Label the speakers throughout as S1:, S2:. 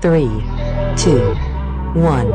S1: three, two, one.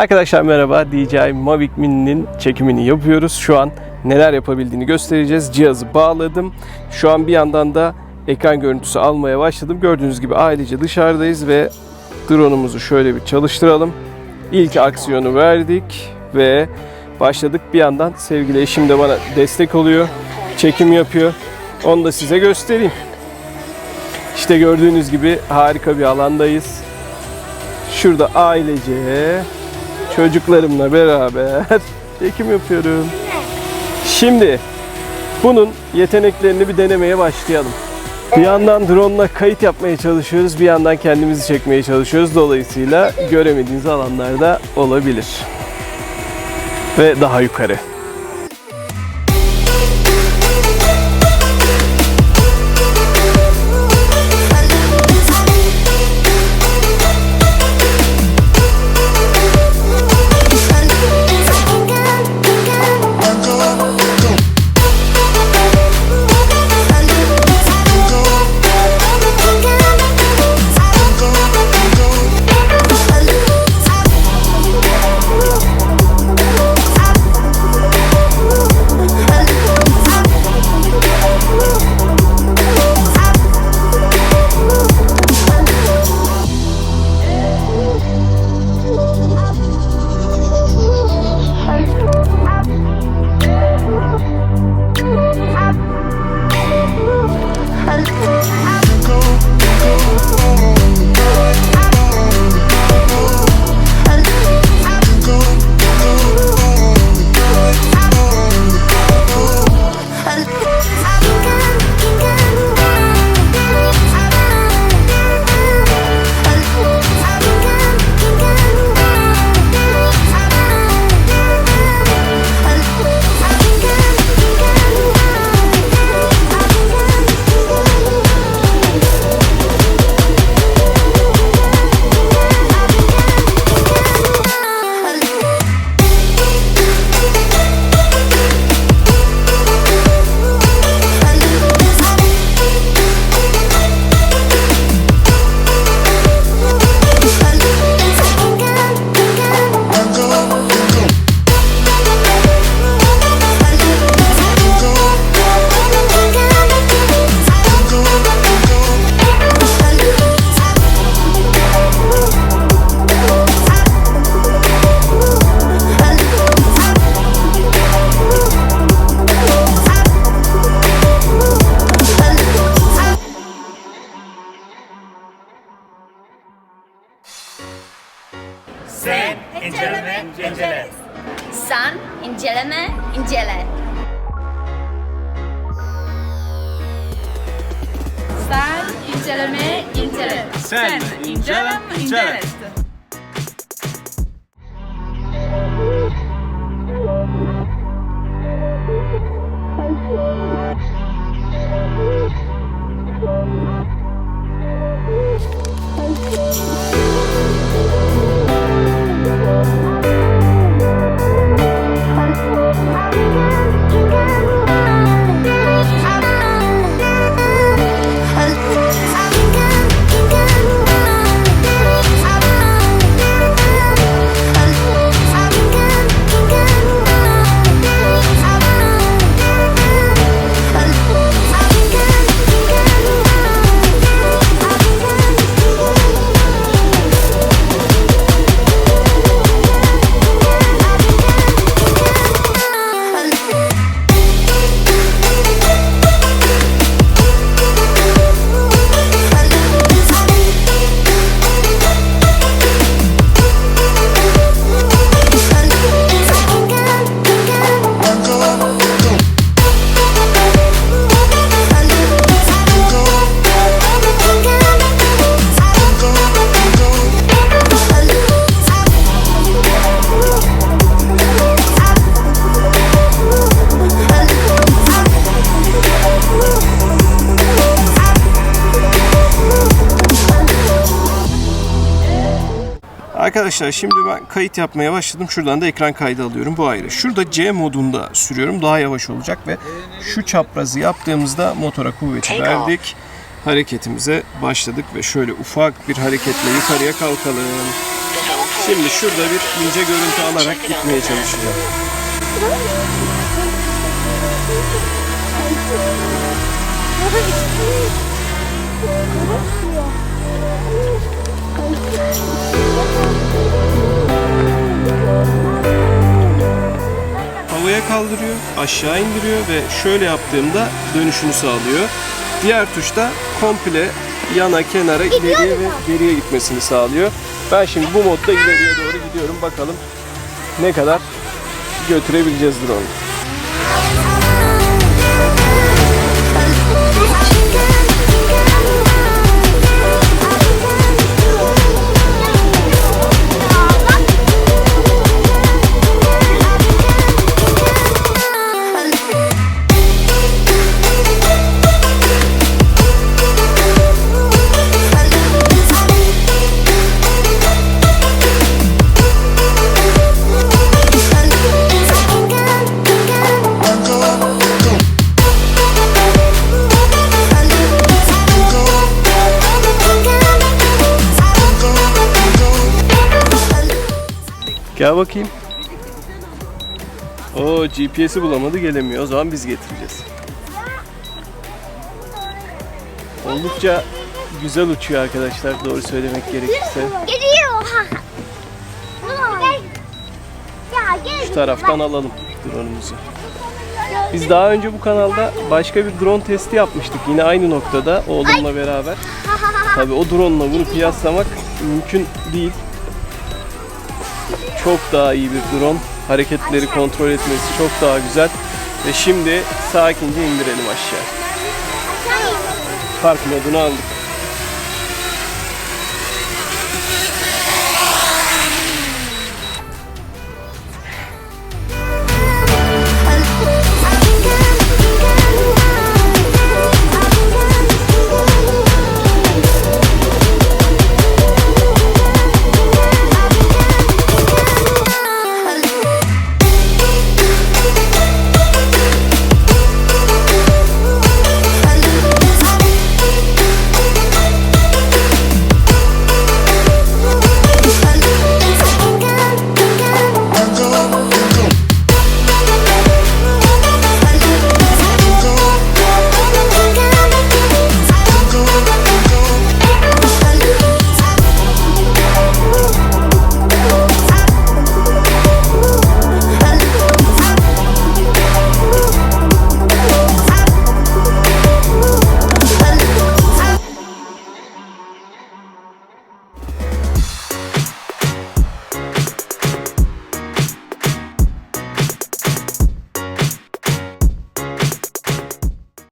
S2: Arkadaşlar merhaba. DJI Mavic Mini'nin çekimini yapıyoruz. Şu an neler yapabildiğini göstereceğiz. Cihazı bağladım. Şu an bir yandan da ekran görüntüsü almaya başladım. Gördüğünüz gibi ailece dışarıdayız ve drone'umuzu şöyle bir çalıştıralım. İlk aksiyonu verdik ve başladık. Bir yandan sevgili eşim de bana destek oluyor. Çekim yapıyor. Onu da size göstereyim. İşte gördüğünüz gibi harika bir alandayız. Şurada ailece çocuklarımla beraber çekim yapıyorum. Şimdi bunun yeteneklerini bir denemeye başlayalım. Bir yandan drone'la kayıt yapmaya çalışıyoruz, bir yandan kendimizi çekmeye çalışıyoruz. Dolayısıyla göremediğiniz alanlarda olabilir. Ve daha yukarı.
S3: Indzielmy, indzielę.
S4: San, indzielmy, indzielę.
S5: San, indzielmy, indzielę.
S3: Sen, indzielę, indzielę.
S4: Thank you.
S2: Arkadaşlar şimdi ben kayıt yapmaya başladım. Şuradan da ekran kaydı alıyorum. Bu ayrı. Şurada C modunda sürüyorum. Daha yavaş olacak ve şu çaprazı yaptığımızda motora kuvveti verdik. Hareketimize başladık ve şöyle ufak bir hareketle yukarıya kalkalım. Şimdi şurada bir ince görüntü alarak gitmeye çalışacağım. Havaya kaldırıyor, aşağı indiriyor ve şöyle yaptığımda dönüşünü sağlıyor. Diğer tuşta komple yana, kenara, ileriye ve geriye gitmesini sağlıyor. Ben şimdi bu modda ileriye doğru gidiyorum. Bakalım ne kadar götürebileceğiz drone'u. Gel bakayım. O GPS'i bulamadı gelemiyor. O zaman biz getireceğiz. Oldukça güzel uçuyor arkadaşlar doğru söylemek gerekirse.
S4: Geliyor.
S2: Şu taraftan alalım drone'umuzu. Biz daha önce bu kanalda başka bir drone testi yapmıştık. Yine aynı noktada oğlumla beraber. Tabii o drone'la bunu kıyaslamak mümkün değil. Çok daha iyi bir drone. Hareketleri kontrol etmesi çok daha güzel. Ve şimdi sakince indirelim aşağı. Park modunu aldık.